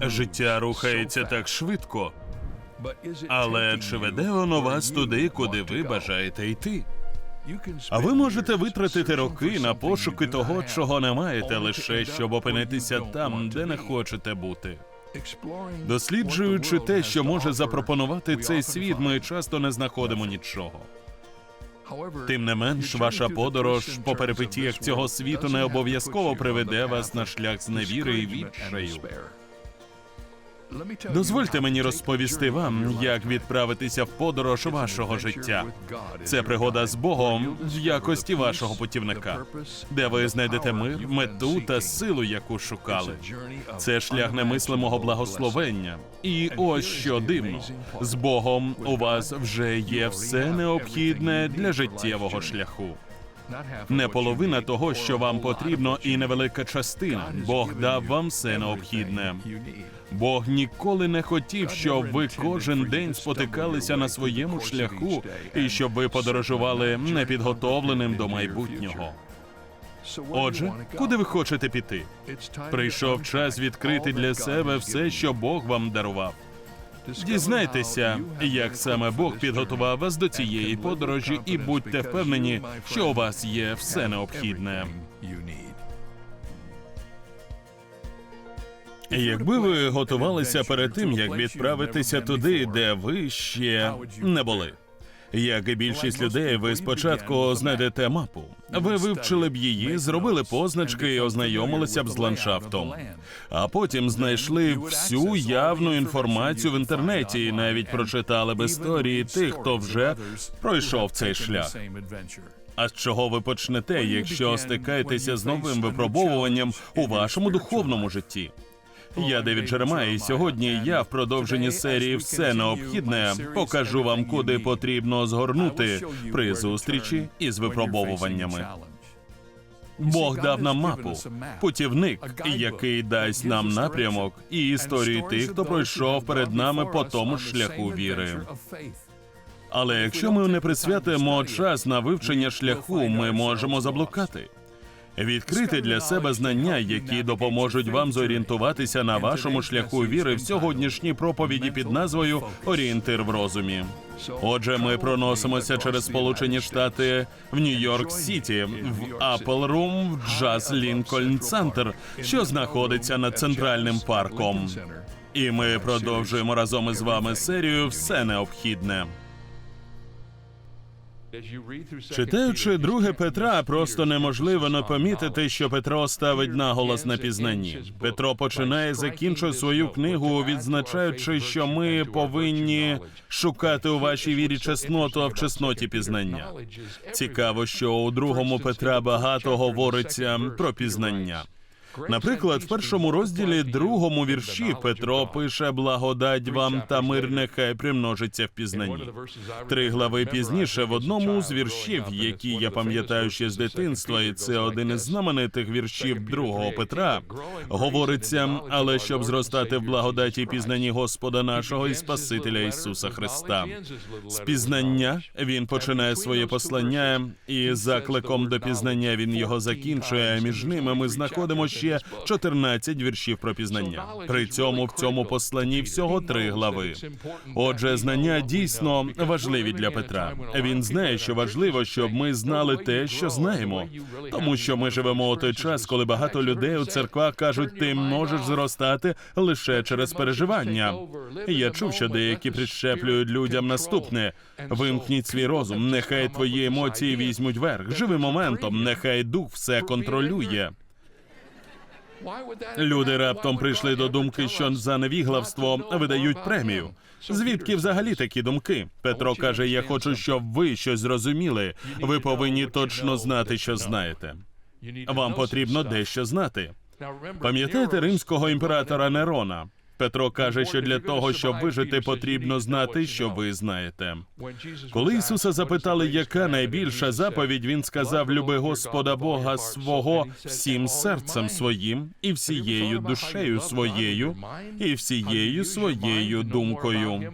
Життя рухається так швидко, але чи веде воно вас туди, куди ви бажаєте йти? А ви можете витратити роки на пошуки того, чого не маєте, лише щоб опинитися там, де не хочете бути. Досліджуючи те, що може запропонувати цей світ, ми часто не знаходимо нічого. Тим не менш, ваша подорож по перипетіях цього світу не обов'язково приведе вас на шлях з невіри і відчаю. Дозвольте мені розповісти вам, як відправитися в подорож вашого життя. Це пригода з Богом в якості вашого путівника, де ви знайдете мир, мету та силу, яку шукали. Це шлях немислимого благословення. І ось що дивно: з Богом у вас вже є все необхідне для життєвого шляху. Не половина того, що вам потрібно, і невелика частина. Бог дав вам все необхідне. Бог ніколи не хотів, щоб ви кожен день спотикалися на своєму шляху і щоб ви подорожували непідготовленим до майбутнього. Отже, куди ви хочете піти? Прийшов час відкрити для себе все, що Бог вам дарував. Дізнайтеся, як саме Бог підготував вас до цієї подорожі, і будьте впевнені, що у вас є все необхідне. Якби ви готувалися перед тим, як відправитися туди, де ви ще не були. Як і більшість людей, ви спочатку знайдете мапу. Ви вивчили б її, зробили позначки і ознайомилися б з ландшафтом. А потім знайшли всю явну інформацію в інтернеті і навіть прочитали б історії тих, хто вже пройшов цей шлях. А з чого ви почнете, якщо стикаєтеся з новим випробовуванням у вашому духовному житті? Я Девід Джеремай, і сьогодні я в продовженні серії все необхідне покажу вам, куди потрібно згорнути при зустрічі із випробовуваннями. Бог дав нам мапу, путівник, який дасть нам напрямок і історії тих, хто пройшов перед нами по тому шляху віри. Але якщо ми не присвятимо час на вивчення шляху, ми можемо заблукати. Відкрити для себе знання, які допоможуть вам зорієнтуватися на вашому шляху віри в сьогоднішній проповіді під назвою Орієнтир в розумі. Отже, ми проносимося через Сполучені Штати в Нью-Йорк Сіті, в Apple Room, в Джаз Лінкольн Центр, що знаходиться над центральним парком. І ми продовжуємо разом із вами серію Все необхідне. Читаючи друге Петра, просто неможливо не помітити, що Петро ставить наголос на пізнанні. Петро починає закінчує свою книгу, відзначаючи, що ми повинні шукати у вашій вірі чесноту, а в чесноті пізнання. Цікаво, що у другому Петра багато говориться про пізнання. Наприклад, в першому розділі другому вірші Петро пише благодать вам та мир нехай примножиться в пізнанні. Три глави пізніше в одному з віршів, які я пам'ятаю ще з дитинства, і це один із знаменитих віршів другого Петра. Говориться, але щоб зростати в благодаті і пізнанні Господа нашого і Спасителя Ісуса Христа. З пізнання він починає своє послання, і закликом до пізнання він його закінчує. Між ними ми знаходимо ще 14 віршів про пізнання. При цьому в цьому посланні всього три глави. Отже, знання дійсно важливі для Петра. Він знає, що важливо, щоб ми знали те, що знаємо, тому що ми живемо у той час, коли багато людей у церквах кажуть, ти можеш зростати лише через переживання. Я чув, що деякі прищеплюють людям наступне: вимкніть свій розум, нехай твої емоції візьмуть верх. Живи моментом, нехай дух все контролює. Люди раптом прийшли до думки, що за невіглавство видають премію. Звідки взагалі такі думки? Петро каже: Я хочу, щоб ви щось зрозуміли. Ви повинні точно знати, що знаєте. Вам потрібно дещо знати. Пам'ятаєте римського імператора Нерона? Петро каже, що для того, щоб вижити, потрібно знати, що ви знаєте. Коли Ісуса запитали, яка найбільша заповідь, він сказав: Люби Господа Бога свого всім серцем своїм, і всією душею своєю, і всією своєю думкою.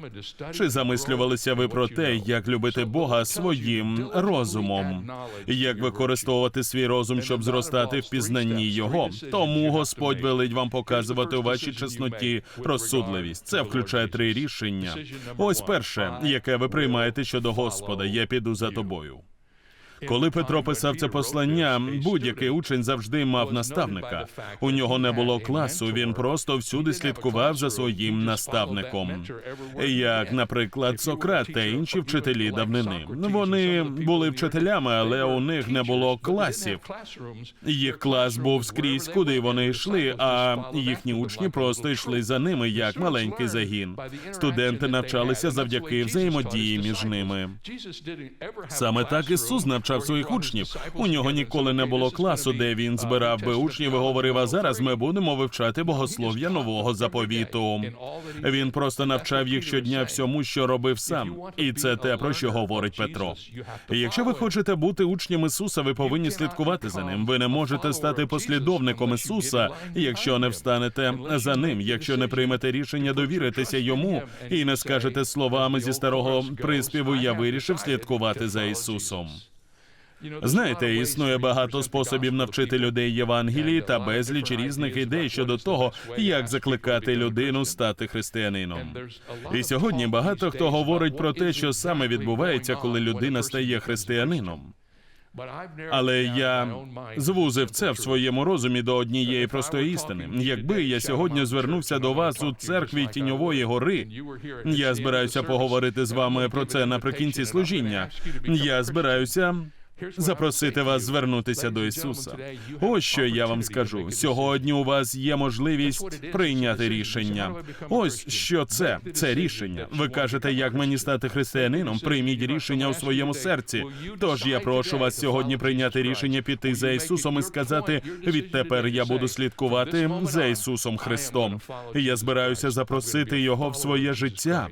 Чи замислювалися ви про те, як любити Бога своїм розумом? Як використовувати свій розум, щоб зростати в пізнанні Його? Тому Господь велить вам показувати у вашій чесноті розсудливість. Це включає три рішення. Ось перше, яке ви приймаєте щодо Господа, я піду за тобою. Коли Петро писав це послання, будь-який учень завжди мав наставника. У нього не було класу. Він просто всюди слідкував за своїм наставником. Як, наприклад, Сократ та інші вчителі давнини. Вони були вчителями, але у них не було класів. Їх клас був скрізь, куди вони йшли, а їхні учні просто йшли за ними як маленький загін. Студенти навчалися завдяки взаємодії між ними. Саме так Ісус навчав своїх учнів. У нього ніколи не було класу, де він збирав би учнів і говорив, а зараз ми будемо вивчати богослов'я нового заповіту. Він просто навчав їх щодня всьому, що робив сам. І це те, про що говорить Петро. Якщо ви хочете бути учнем Ісуса, ви повинні слідкувати за ним. Ви не можете стати послідовником Ісуса, якщо не встанете за ним, якщо не приймете рішення довіритися йому і не скажете словами зі старого приспіву Я вирішив слідкувати за Ісусом. Знаєте, існує багато способів навчити людей Євангелії та безліч різних ідей щодо того, як закликати людину стати християнином. І сьогодні багато хто говорить про те, що саме відбувається, коли людина стає християнином. Але я звузив це в своєму розумі до однієї простої істини. Якби я сьогодні звернувся до вас у церкві тіньової гори, я збираюся поговорити з вами про це наприкінці служіння. Я збираюся запросити вас звернутися до Ісуса. Ось що я вам скажу. Сьогодні у вас є можливість прийняти рішення. Ось що це. Це рішення. Ви кажете, як мені стати християнином? Прийміть рішення у своєму серці. Тож я прошу вас сьогодні прийняти рішення піти за Ісусом і сказати: відтепер я буду слідкувати за Ісусом Христом. Я збираюся запросити Його в своє життя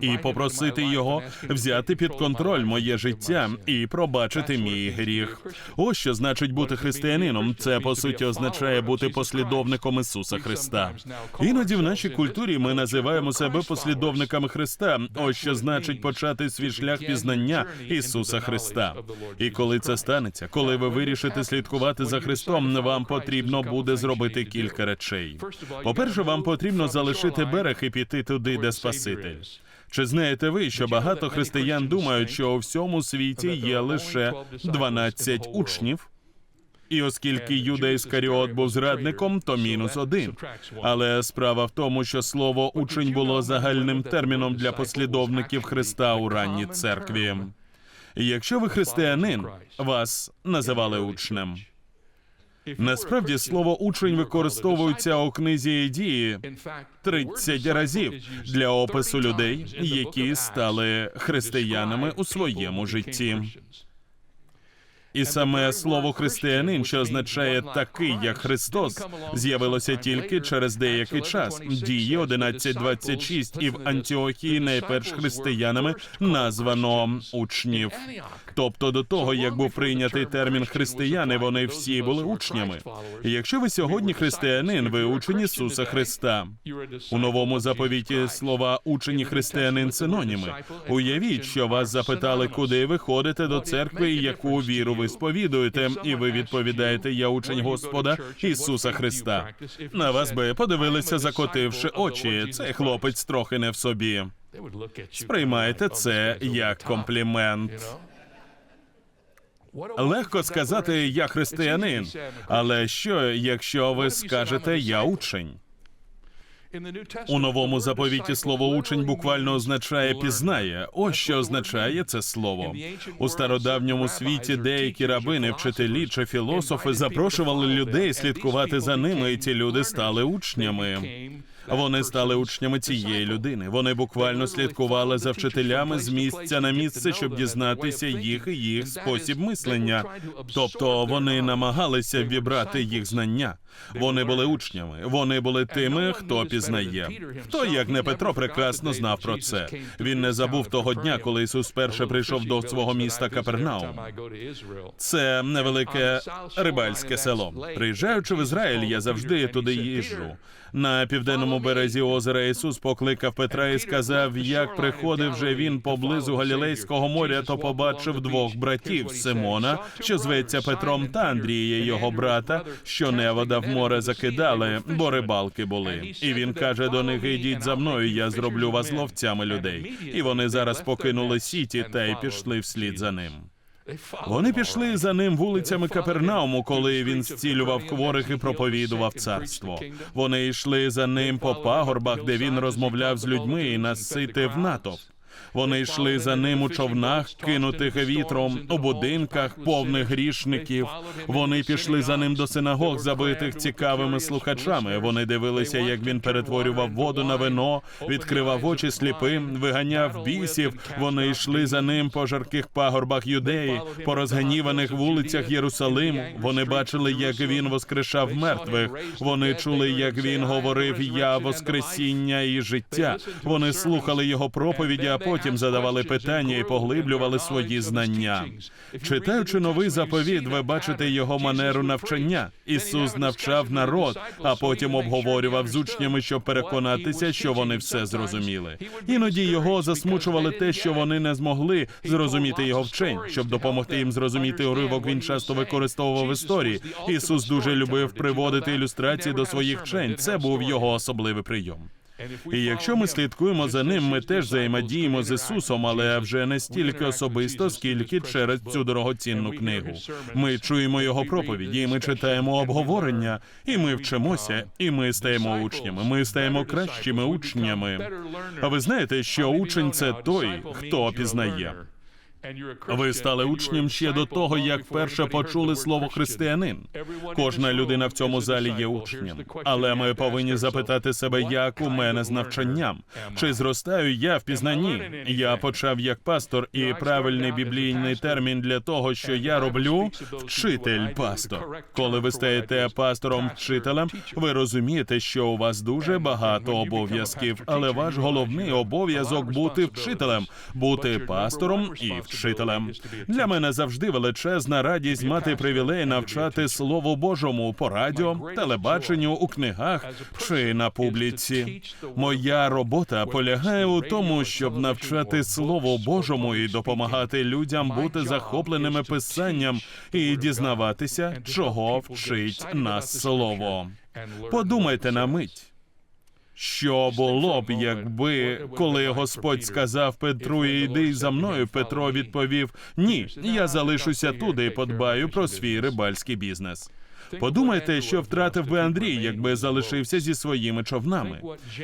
і попросити його взяти під контроль моє життя і пробачити мій гріх. Ось що значить бути християнином. Це по суті означає бути послідовником Ісуса Христа. Іноді в нашій культурі ми називаємо себе послідовниками Христа. Ось що значить почати свій шлях пізнання Ісуса Христа. І коли це станеться, коли ви вирішите слідкувати за Христом, вам потрібно буде зробити кілька речей. По перше, вам потрібно залишити берег і піти туди, де Спаситель. Чи знаєте ви, що багато християн думають, що у всьому світі є лише 12 учнів? І оскільки Юда Іскаріот був зрадником, то мінус один. Але справа в тому, що слово учень було загальним терміном для послідовників Христа у ранній церкві. Якщо ви християнин, вас називали учнем. Насправді слово учень використовується у книзі дії 30 разів для опису людей, які стали християнами у своєму житті. І саме слово християнин, що означає такий, як Христос, з'явилося тільки через деякий час. Дії 11.26, і в Антіохії найперш християнами названо учнів. Тобто до того, як був прийнятий термін християни, вони всі були учнями. Якщо ви сьогодні християнин, ви учень Ісуса Христа. У новому заповіті слова учень і християнин синоніми. Уявіть, що вас запитали, куди ви ходите до церкви і яку віру ви сповідуєте, і ви відповідаєте: Я учень Господа Ісуса Христа. На вас би подивилися, закотивши очі. Цей хлопець трохи не в собі. Сприймайте це як комплімент. Легко сказати я християнин, але що, якщо ви скажете я учень? У новому заповіті слово учень буквально означає пізнає. Ось що означає це слово. У стародавньому світі деякі рабини, вчителі чи філософи запрошували людей слідкувати за ними, і ці люди стали учнями. Вони стали учнями цієї людини. Вони буквально слідкували за вчителями з місця на місце, щоб дізнатися їх і їх спосіб мислення. Тобто вони намагалися вібрати їх знання. Вони були учнями, вони були тими, хто пізнає. Хто, як не Петро, прекрасно знав про це. Він не забув того дня, коли Ісус перше прийшов до свого міста Капернаум. Це невелике рибальське село. Приїжджаючи в Ізраїль, я завжди туди їжджу. На південному березі озера Ісус покликав Петра і сказав: як приходив вже він поблизу Галілейського моря, то побачив двох братів Симона, що зветься Петром та Андрія, його брата, що невода в море закидали, бо рибалки були. І він каже до них: ідіть за мною, я зроблю вас ловцями людей. І вони зараз покинули сіті та й пішли вслід за ним. Вони пішли за ним вулицями Капернауму, коли він зцілював хворих і проповідував царство. Вони йшли за ним по пагорбах, де він розмовляв з людьми і наситив натовп. Вони йшли за ним у човнах, кинутих вітром, у будинках, повних грішників. Вони пішли за ним до синагог, забитих цікавими слухачами. Вони дивилися, як він перетворював воду на вино, відкривав очі сліпим, виганяв бісів. Вони йшли за ним по жарких пагорбах юдеї, по розганіваних вулицях Єрусалиму. Вони бачили, як він воскрешав мертвих. Вони чули, як він говорив Я Воскресіння і життя. Вони слухали його проповіді, а потім задавали питання і поглиблювали свої знання. Читаючи новий заповіт, ви бачите його манеру навчання. Ісус навчав народ, а потім обговорював з учнями, щоб переконатися, що вони все зрозуміли. Іноді його засмучували те, що вони не змогли зрозуміти його вчень. Щоб допомогти їм зрозуміти уривок, він часто використовував історії. Ісус дуже любив приводити ілюстрації до своїх вчень. Це був його особливий прийом. І якщо ми слідкуємо за ним, ми теж взаємодіємо з Ісусом, але вже не стільки особисто, скільки через цю дорогоцінну книгу. Ми чуємо його проповіді, ми читаємо обговорення, і ми вчимося, і ми стаємо учнями. Ми стаємо кращими учнями. А ви знаєте, що учень це той, хто пізнає. Ви стали учнем ще до того, як вперше почули слово християнин. Кожна людина в цьому залі є учнем. Але ми повинні запитати себе, як у мене з навчанням. Чи зростаю я в пізнанні? Я почав як пастор, і правильний біблійний термін для того, що я роблю вчитель пастор. Коли ви стаєте пастором вчителем, ви розумієте, що у вас дуже багато обов'язків, але ваш головний обов'язок бути вчителем, бути пастором і вчителем. Для мене завжди величезна радість мати привілей навчати Слову Божому по радіо, телебаченню, у книгах чи на публіці. Моя робота полягає у тому, щоб навчати Слову Божому і допомагати людям бути захопленими писанням і дізнаватися, чого вчить нас слово. Подумайте на мить. Що було б, якби коли Господь сказав Петру, йди за мною, Петро відповів: Ні, я залишуся туди і подбаю про свій рибальський бізнес. Подумайте, що втратив би Андрій, якби залишився зі своїми човнами,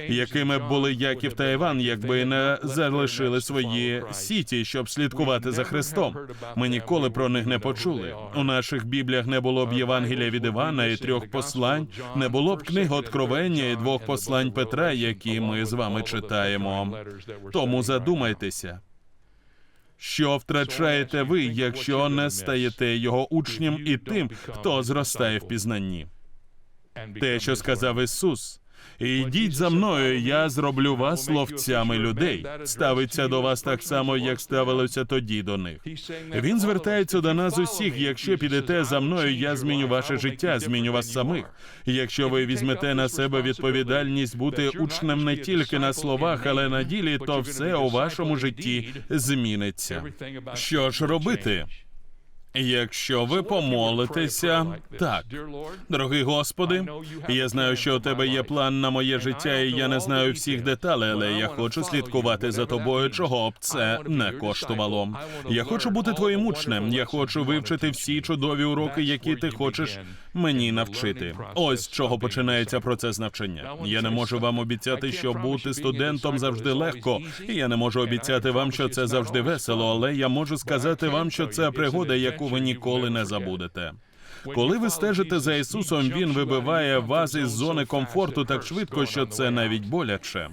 якими були Яків та Іван, якби не залишили свої сіті, щоб слідкувати за Христом. Ми ніколи про них не почули. У наших бібліях не було б Євангелія від Івана і трьох послань, не було б книги Откровення і двох послань Петра, які ми з вами читаємо. Тому задумайтеся. Що втрачаєте ви, якщо не стаєте його учнем і тим, хто зростає в пізнанні? Те, що сказав Ісус. Ідіть за мною, я зроблю вас ловцями людей. Ставиться до вас так само, як ставилося тоді до них. Він звертається до нас усіх. Якщо підете за мною, я зміню ваше життя, зміню вас самих. Якщо ви візьмете на себе відповідальність бути учнем не тільки на словах, але на ділі, то все у вашому житті зміниться. Що ж робити? Якщо ви помолитеся, так, дорогий Господи, я знаю, що у тебе є план на моє життя, і я не знаю всіх деталей, але я хочу слідкувати за тобою, чого б це не коштувало. Я хочу бути твоїм учнем. Я хочу вивчити всі чудові уроки, які ти хочеш мені навчити. Ось чого починається процес навчання. Я не можу вам обіцяти, що бути студентом завжди легко, і я не можу обіцяти вам, що це завжди весело, але я можу сказати вам, що це пригода, яку ви ніколи не забудете. Коли ви стежите за Ісусом, Він вибиває вас із зони комфорту так швидко, що це навіть боляче.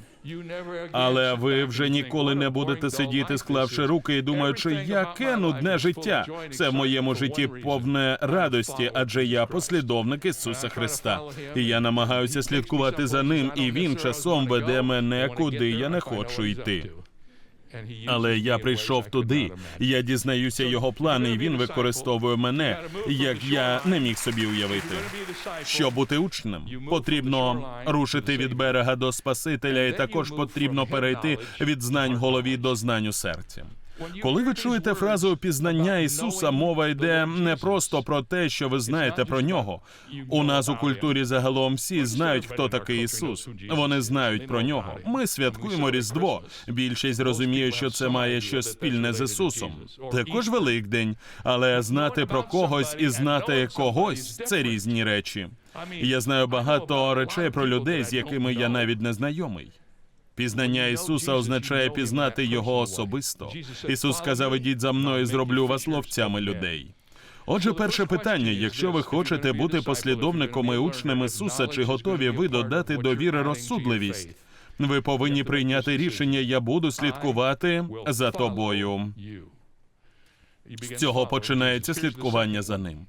Але ви вже ніколи не будете сидіти, склавши руки і думаючи, яке нудне життя. Це в моєму житті повне радості, адже я послідовник Ісуса Христа. І я намагаюся слідкувати за ним, і він часом веде мене, куди я не хочу йти. Але я прийшов туди. Я дізнаюся його плани, і він використовує мене, як я не міг собі уявити. Щоб бути учнем, потрібно рушити від берега до Спасителя, і також потрібно перейти від знань в голові до знань у серці. Коли ви чуєте фразу пізнання Ісуса, мова йде не просто про те, що ви знаєте про нього. У нас у культурі загалом всі знають, хто такий Ісус. Вони знають про нього. Ми святкуємо Різдво. Більшість розуміє, що це має щось спільне з Ісусом. Також Великдень, але знати про когось і знати когось це різні речі. Я знаю багато речей про людей, з якими я навіть не знайомий. Пізнання Ісуса означає пізнати Його особисто. Ісус сказав: ідіть за мною, зроблю вас ловцями людей. Отже, перше питання: якщо ви хочете бути послідовником і учнем Ісуса, чи готові ви додати до віри розсудливість? Ви повинні прийняти рішення: я буду слідкувати за тобою. З цього починається слідкування за ним.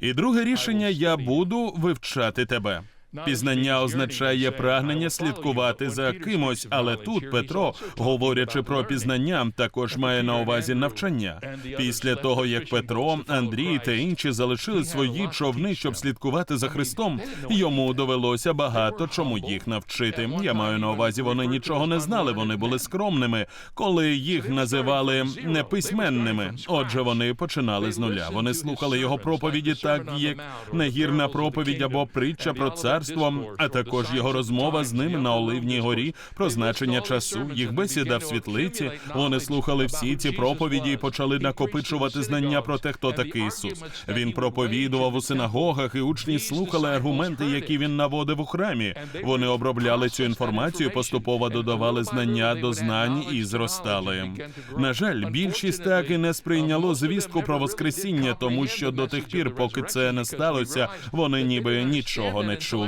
І друге рішення: я буду вивчати тебе. Пізнання означає прагнення слідкувати за кимось, але тут Петро, говорячи про пізнання, також має на увазі навчання. Після того як Петро, Андрій та інші залишили свої човни, щоб слідкувати за Христом, йому довелося багато чому їх навчити. Я маю на увазі, вони нічого не знали. Вони були скромними, коли їх називали неписьменними. Отже, вони починали з нуля. Вони слухали його проповіді, так як нагірна проповідь або притча про царство, а також його розмова з ними на Оливній горі про значення часу, їх бесіда в світлиці. Вони слухали всі ці проповіді і почали накопичувати знання про те, хто такий Ісус. Він проповідував у синагогах, і учні слухали аргументи, які він наводив у храмі. Вони обробляли цю інформацію, поступово додавали знання до знань і зростали. На жаль, більшість так і не сприйняло звістку про Воскресіння, тому що до тих пір, поки це не сталося, вони ніби нічого не чули.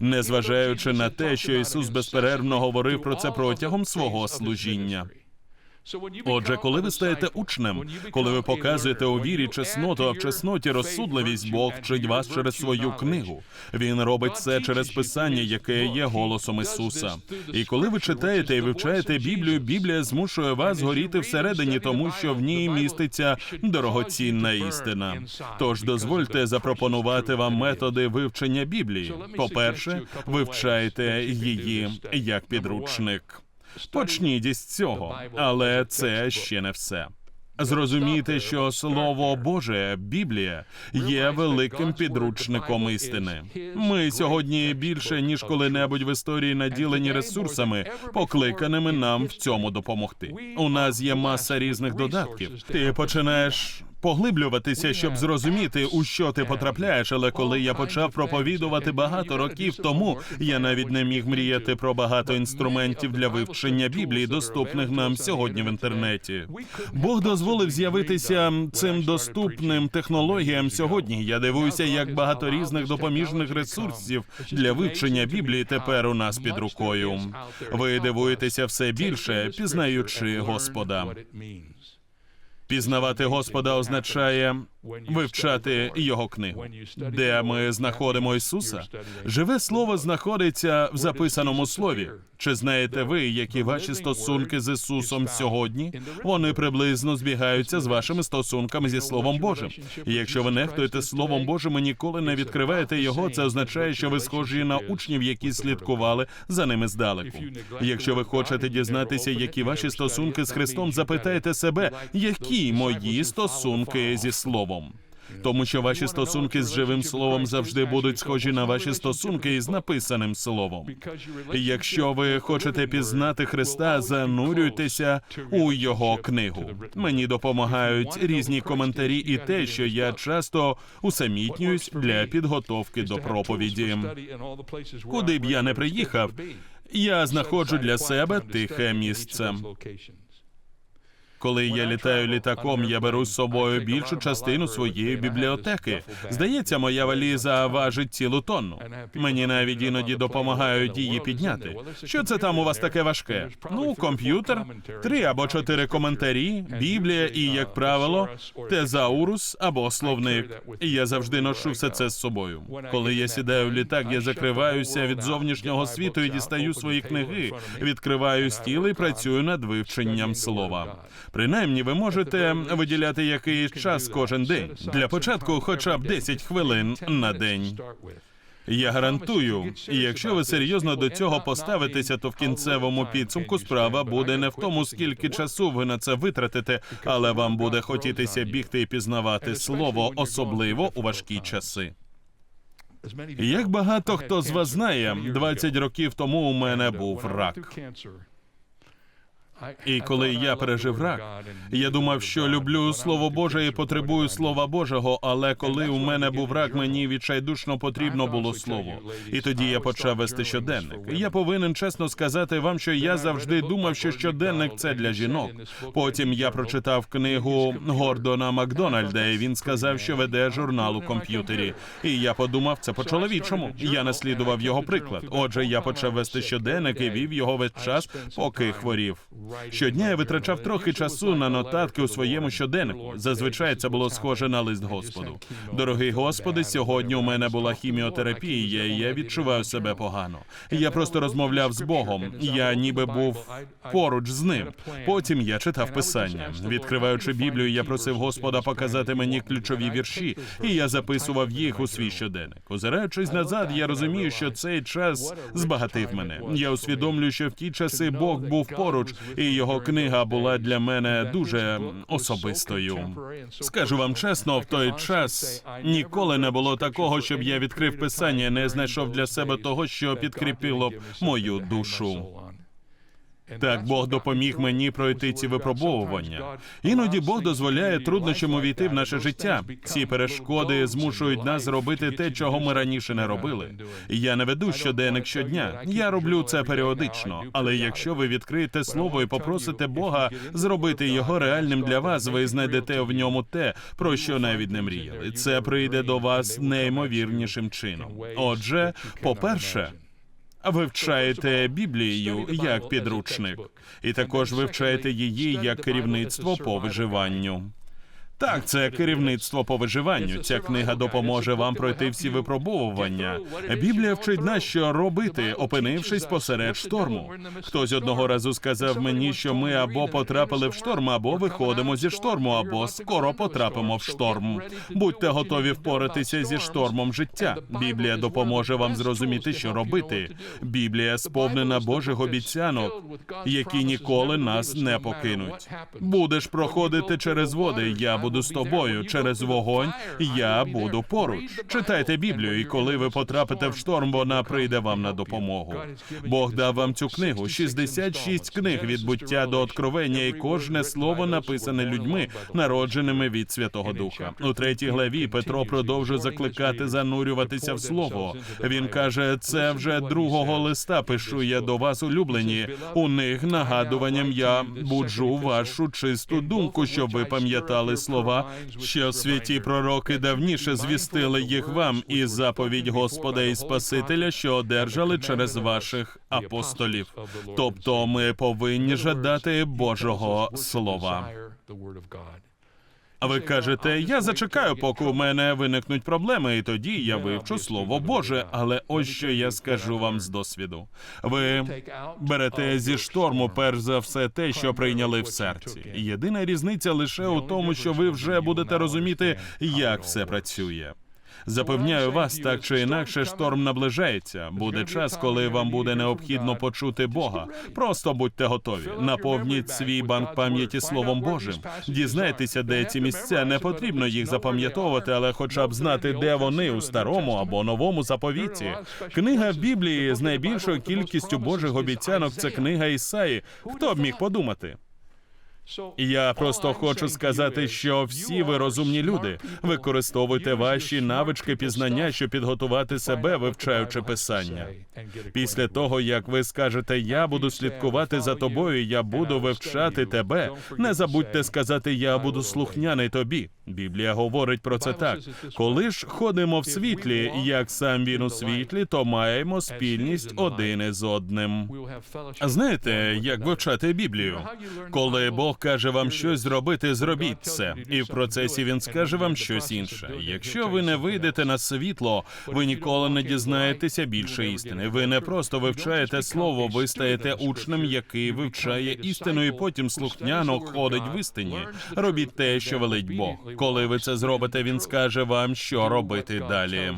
Незважаючи на те, що Ісус безперервно говорив про це протягом свого служіння. Отже, коли ви стаєте учнем, коли ви показуєте у вірі чесноту, а в чесноті розсудливість, Бог вчить вас через свою книгу. Він робить це через писання, яке є голосом Ісуса. І коли ви читаєте і вивчаєте Біблію, Біблія змушує вас горіти всередині, тому що в ній міститься дорогоцінна істина. Тож дозвольте запропонувати вам методи вивчення Біблії. По-перше, вивчайте її як підручник. Почніть із цього, але це ще не все. Зрозумійте, що слово Боже, Біблія, є великим підручником істини. Ми сьогодні більше ніж коли-небудь в історії наділені ресурсами, покликаними нам в цьому допомогти. У нас є маса різних додатків. Ти починаєш. Поглиблюватися, щоб зрозуміти, у що ти потрапляєш. Але коли я почав проповідувати багато років тому, я навіть не міг мріяти про багато інструментів для вивчення Біблії, доступних нам сьогодні в інтернеті. Бог дозволив з'явитися цим доступним технологіям сьогодні. Я дивуюся, як багато різних допоміжних ресурсів для вивчення Біблії тепер у нас під рукою. Ви дивуєтеся все більше, пізнаючи Господа. Пізнавати Господа означає вивчати його книгу, де ми знаходимо Ісуса. Живе слово знаходиться в записаному слові. Чи знаєте ви, які ваші стосунки з Ісусом сьогодні? Вони приблизно збігаються з вашими стосунками зі Словом Божим. І якщо ви нехтуєте Словом Божим і ніколи не відкриваєте його, це означає, що ви схожі на учнів, які слідкували за ними здалеку. Якщо ви хочете дізнатися, які ваші стосунки з Христом, запитайте себе, які мої стосунки зі Словом. Тому що ваші стосунки з живим словом завжди будуть схожі на ваші стосунки із написаним словом. І Якщо ви хочете пізнати Христа, занурюйтеся у його книгу. Мені допомагають різні коментарі і те, що я часто усамітнююсь для підготовки до проповіді. Куди б я не приїхав, я знаходжу для себе тихе місце. Коли я літаю літаком, я беру з собою більшу частину своєї бібліотеки. Здається, моя валіза важить цілу тонну. Мені навіть іноді допомагають її підняти. Що це там у вас таке важке? Ну, комп'ютер, три або чотири коментарі, біблія і, як правило, тезаурус або словник. І я завжди ношу все це з собою. Коли я сідаю в літак, я закриваюся від зовнішнього світу і дістаю свої книги, відкриваю стіл і працюю над вивченням слова. Принаймні, ви можете виділяти якийсь час кожен день. Для початку, хоча б 10 хвилин на день. Я гарантую, якщо ви серйозно до цього поставитеся, то в кінцевому підсумку справа буде не в тому, скільки часу ви на це витратите, але вам буде хотітися бігти і пізнавати слово, особливо у важкі часи. Як багато хто з вас знає, 20 років тому у мене був рак. І коли я пережив рак, я думав, що люблю слово Боже і потребую слова Божого. Але коли у мене був рак, мені відчайдушно потрібно було слово. І тоді я почав вести щоденник. Я повинен чесно сказати вам, що я завжди думав, що щоденник це для жінок. Потім я прочитав книгу Гордона Макдональда, і він сказав, що веде журнал у комп'ютері. І я подумав, це по чоловічому. Я наслідував його приклад. Отже, я почав вести щоденник і вів його весь час, поки хворів. Щодня я витрачав трохи часу на нотатки у своєму щоденнику. Зазвичай це було схоже на лист Господу. Дорогий Господи, сьогодні у мене була хіміотерапія, і я відчував себе погано. Я просто розмовляв з Богом. Я ніби був поруч з ним. Потім я читав писання. Відкриваючи Біблію, я просив Господа показати мені ключові вірші, і я записував їх у свій щоденник. Озираючись назад, я розумію, що цей час збагатив мене. Я усвідомлюю, що в ті часи Бог був поруч, і його книга була для мене дуже особистою. Скажу вам чесно, в той час ніколи не було такого, щоб я відкрив писання, не знайшов для себе того, що підкріпило б мою душу. Так, Бог допоміг мені пройти ці випробовування. Іноді Бог дозволяє труднощам увійти в наше життя. Ці перешкоди змушують нас зробити те, чого ми раніше не робили. Я не веду щоденник щодня. Я роблю це періодично. Але якщо ви відкриєте слово і попросите Бога зробити його реальним для вас, ви знайдете в ньому те, про що навіть не мріяли. Це прийде до вас неймовірнішим чином. Отже, по-перше. Вивчаєте Біблію як підручник, і також вивчаєте її як керівництво по виживанню. Так, це керівництво по виживанню. Ця книга допоможе вам пройти всі випробовування. Біблія вчить нас, що робити, опинившись посеред шторму. Хтось одного разу сказав мені, що ми або потрапили в шторм, або виходимо зі шторму, або скоро потрапимо в шторм. Будьте готові впоратися зі штормом життя. Біблія допоможе вам зрозуміти, що робити. Біблія сповнена Божих обіцянок, які ніколи нас не покинуть. Будеш проходити через води. Я буду з тобою через вогонь. Я буду поруч. Читайте Біблію, і коли ви потрапите в шторм, вона прийде вам на допомогу. Бог дав вам цю книгу. 66 книг від буття до откровення, і кожне слово написане людьми, народженими від Святого Духа. У третій главі Петро продовжує закликати занурюватися в слово. Він каже: це вже другого листа. Пишу я до вас, улюблені. У них нагадуванням я буджу вашу чисту думку, щоб ви пам'ятали слова, що святі пророки давніше звістили їх вам, і заповідь Господа і Спасителя, що одержали через ваших апостолів. Тобто, ми повинні жадати Божого слова. А ви кажете, я зачекаю, поки у мене виникнуть проблеми, і тоді я вивчу слово Боже. Але ось що я скажу вам з досвіду. Ви берете зі шторму, перш за все, те, що прийняли в серці. Єдина різниця лише у тому, що ви вже будете розуміти, як все працює. Запевняю вас, так чи інакше, шторм наближається. Буде час, коли вам буде необхідно почути Бога. Просто будьте готові. Наповніть свій банк пам'яті Словом Божим. Дізнайтеся, де ці місця. Не потрібно їх запам'ятовувати, але хоча б знати, де вони у старому або новому заповіті. Книга Біблії з найбільшою кількістю Божих обіцянок це книга Ісаї. Хто б міг подумати? Я просто хочу сказати, що всі ви розумні люди. Використовуйте ваші навички пізнання, щоб підготувати себе, вивчаючи писання. Після того, як ви скажете, я буду слідкувати за тобою, я буду вивчати тебе. Не забудьте сказати, я буду слухняний тобі. Біблія говорить про це так. Коли ж ходимо в світлі, як сам він у світлі, то маємо спільність один із одним. Знаєте, як вивчати Біблію? Коли Бог каже вам щось зробити, зробіть це, і в процесі він скаже вам щось інше. Якщо ви не вийдете на світло, ви ніколи не дізнаєтеся більше істини. Ви не просто вивчаєте слово, ви стаєте учнем, який вивчає істину, і потім слухняно ходить в істині. Робіть те, що велить Бог. Коли ви це зробите, він скаже вам, що робити далі.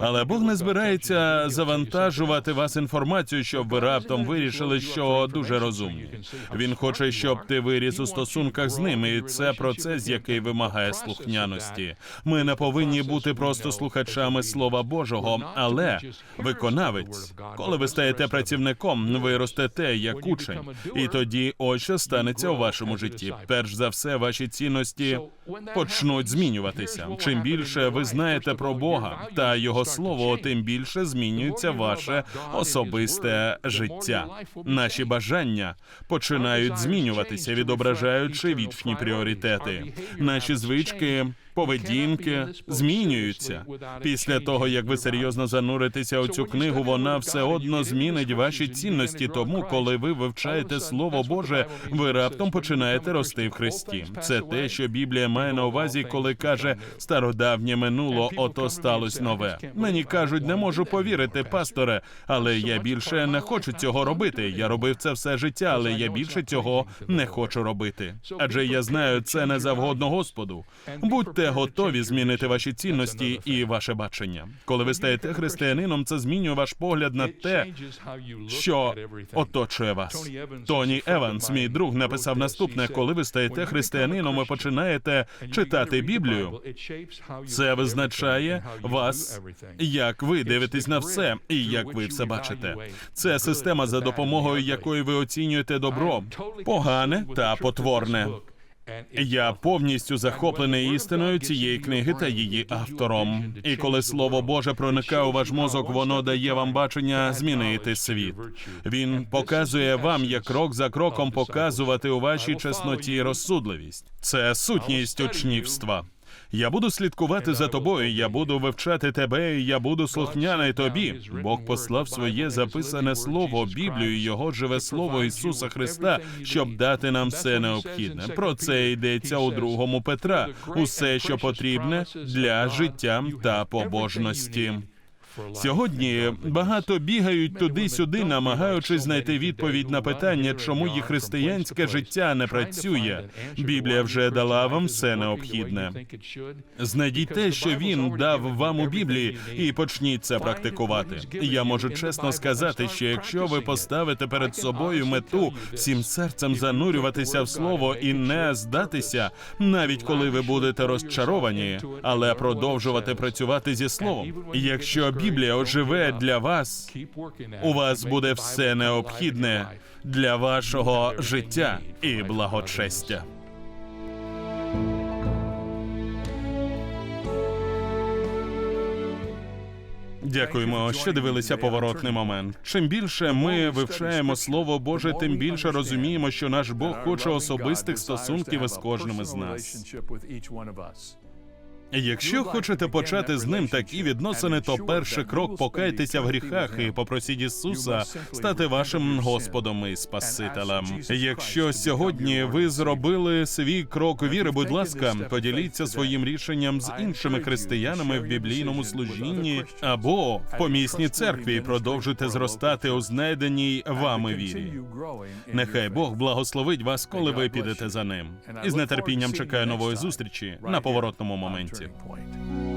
Але Бог не збирається завантажувати вас інформацією, щоб ви раптом вирішили, що дуже розумні. Він хоче, щоб ти виріс у стосунках з ним, і це процес, який вимагає слухняності. Ми не повинні бути просто слухачами Слова Божого, але виконавець. Коли ви стаєте працівником, ви ростете як учень, і тоді ось що станеться у вашому житті. Перш за все, ваші цінності почнуть змінюватися. Чим більше ви знаєте про Бога та Його слово, тим більше змінюється ваше особисте життя. Наші бажання починають змінюватися, відображаючи вічні пріоритети. Наші звички. Поведінки змінюються після того, як ви серйозно зануритеся у цю книгу. Вона все одно змінить ваші цінності. Тому, коли ви вивчаєте Слово Боже, ви раптом починаєте рости в Христі. Це те, що Біблія має на увазі, коли каже стародавнє минуло, ото сталося нове. Мені кажуть, не можу повірити, пасторе, але я більше не хочу цього робити. Я робив це все життя, але я більше цього не хочу робити. Адже я знаю, це не завгодно Господу. Будьте готові змінити ваші цінності і ваше бачення. Коли ви стаєте християнином, це змінює ваш погляд на те, що оточує вас. Тоні Еванс, мій друг, написав наступне: коли ви стаєте християнином і починаєте читати Біблію, це визначає вас, як ви дивитесь на все і як ви все бачите. Це система, за допомогою якої ви оцінюєте добро, погане та потворне. Я повністю захоплений істиною цієї книги та її автором. І коли слово Боже проникає у ваш мозок, воно дає вам бачення змінити світ. Він показує вам, як крок за кроком показувати у вашій чесноті розсудливість. Це сутність учнівства. Я буду слідкувати за тобою, я буду вивчати тебе, і я буду слухняний тобі. Бог послав своє записане слово, Біблію, його живе слово Ісуса Христа, щоб дати нам все необхідне. Про це йдеться у другому Петра. Усе, що потрібне для життя та побожності. Сьогодні багато бігають туди-сюди, намагаючись знайти відповідь на питання, чому їх християнське життя не працює. Біблія вже дала вам все необхідне. Знайдіть те, що він дав вам у Біблії, і почніть це практикувати. Я можу чесно сказати, що якщо ви поставите перед собою мету всім серцем занурюватися в слово і не здатися, навіть коли ви будете розчаровані, але продовжувати працювати зі словом. Якщо Біблія оживе для вас, у вас буде все необхідне для вашого життя і благочестя. Дякуємо, що дивилися поворотний момент. Чим більше ми вивчаємо Слово Боже, тим більше розуміємо, що наш Бог хоче особистих стосунків із кожним із нас. Якщо хочете почати з ним такі відносини, то перший крок покайтеся в гріхах і попросіть Ісуса стати вашим Господом і Спасителем. Якщо сьогодні ви зробили свій крок віри, будь ласка, поділіться своїм рішенням з іншими християнами в біблійному служінні або в помісній церкві і продовжуйте зростати у знайденій вами вірі. Нехай Бог благословить вас, коли ви підете за ним. І з нетерпінням чекаю нової зустрічі на поворотному моменті. turning Point.